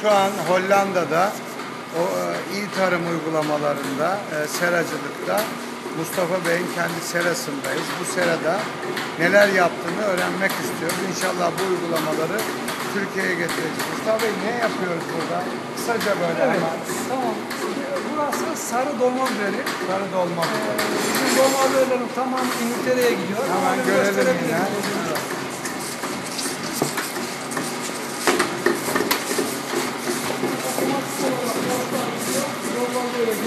şu an Hollanda'da o e, iyi tarım uygulamalarında e, seracılıkta Mustafa Bey'in kendi serasındayız. Bu serada neler yaptığını öğrenmek istiyoruz. İnşallah bu uygulamaları Türkiye'ye getireceğiz. Mustafa Bey ne yapıyoruz burada? Kısaca böyle Evet, hemen. tamam. Burası sarı dolma biberi. Sarı dolma. Bizim dolma biberlerin tamamı İngiltere'ye gidiyor. Hemen Onu görelim yine. Dolma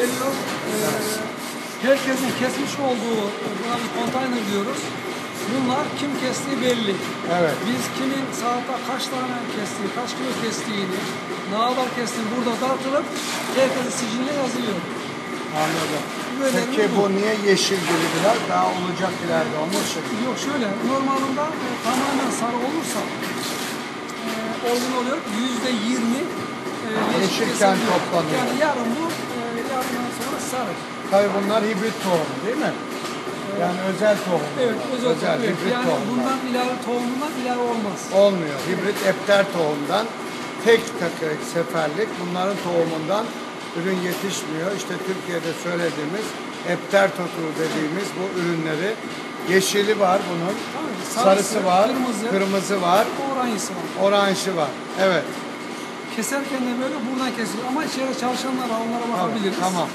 geliyor. Ee, herkesin kesmiş olduğu, buna bir konteyner diyoruz. Bunlar kim kestiği belli. Evet. Biz kimin saatte kaç tane kestiği, kaç kilo kestiğini, ne kadar kestiğini burada dağıtılıp herkesin siciline yazılıyor. Anladım. Böyle Peki bu bu? niye yeşil biraz daha olacak ileride onun için? Yok şöyle, normalinde e, tamamen sarı olursa e, olgun oluyor. Yüzde yirmi e, yeşil Yeşilken toplanıyor. Yani yarın bu, e, yarından sonra sarı. Tabii bunlar hibrit tohum değil mi? Yani özel tohum. Evet, özel, evet. hibrit Yani tohumlar. bundan ileri tohumundan ileri olmaz. Olmuyor. Hibrit epter tohumdan tek takı seferlik bunların tohumundan ürün yetişmiyor. İşte Türkiye'de söylediğimiz epter totuğu dediğimiz bu ürünleri yeşili var bunun. Tabii, Sarısı, sarısı, var, kırmızı. kırmızı var, Oranjısı var. oranjı var. Evet. Keserken de böyle buradan kesiyor. Ama içeride çalışanlar onlara Tamam. bakabiliriz. tamam.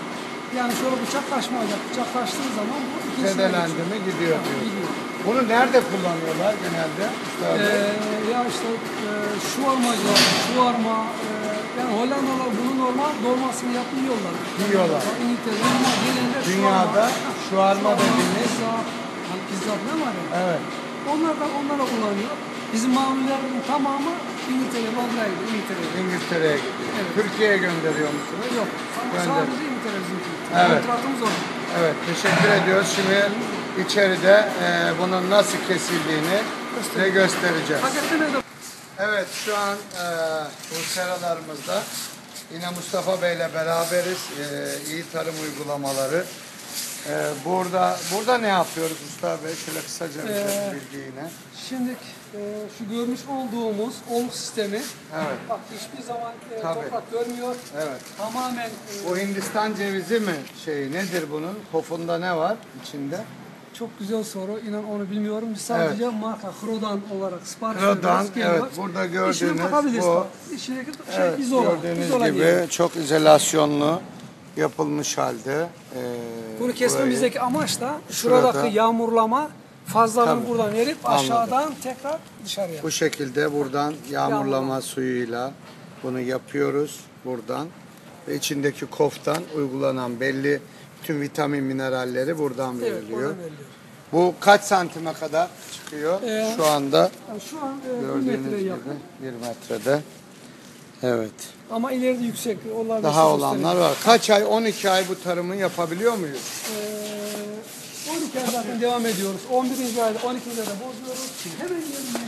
Yani şöyle bıçak kaçmayacak. Bıçak kaçtığı zaman bu ikincisine Zedelendi mi gidiyor diyor. gidiyor. Bunu nerede kullanıyorlar genelde? Ee, ya işte e, şu armacı, şu arma, e, yani Hollandalılar bunu normal dolmasını yapıp yiyorlar. Yiyorlar. İngiltere'de ama genelde şu Dünyada şu arma dediğimiz- pizza, hani pizza ne var ya? Evet. Onlar da onlara kullanıyor. Bizim mamullerin tamamı İngiltere, Londra'ya gidiyor, İngiltere'ye. İngiltere'ye gidiyor. Evet. Türkiye'ye gönderiyor musunuz? Yok, Gönder. sadece İngiltere bizimki. Evet. Kontratımız orada. Evet, teşekkür ediyoruz. Şimdi içeride e, bunun nasıl kesildiğini size göstereceğiz. Evet, şu an e, bu seralarımızda yine Mustafa Bey'le beraberiz. E, iyi tarım uygulamaları. E, burada burada ne yapıyoruz Mustafa Bey? Şöyle kısaca bir şey Ee, bilgi yine. Şimdi e, şu görmüş olduğumuz oluk sistemi Evet, bak hiçbir zaman e, Tabii. toprak görmüyor. evet. Tamamen e, Bu Hindistan cevizi mi şey nedir bunun? Kofunda ne var içinde? çok güzel soru. İnan onu bilmiyorum. Biz sadece marka Hrodan olarak sipariş Hrodan, evet, burada gördüğünüz bakabiliriz bu-. İçindeki şey Evet, izola. gördüğünüz izola gibi diyor. çok izolasyonlu yapılmış halde. Ee, Bunu kesmemizdeki amaç da Şurada- şuradaki yağmurlama fazlalığını Tabii. buradan verip Anladım. aşağıdan tekrar dışarıya. Bu şekilde buradan yağmurlama Yağmurlama. suyuyla bunu yapıyoruz buradan ve içindeki koftan uygulanan belli bütün vitamin mineralleri buradan Evet, veriliyor. oradan veriliyor. Bu kaç santime kadar çıkıyor Ee, şu anda? Yani şu an e, bir Gördüğünüz metre gibi yakın. bir metrede. Evet. Ama ileride yüksek. Onlar da Daha olanlar var. Kaç ay 12 ay bu tarımı yapabiliyor muyuz? Ee, 12 ay zaten devam ediyoruz. 11. ayda 12. ayda bozuyoruz. Hemen yerine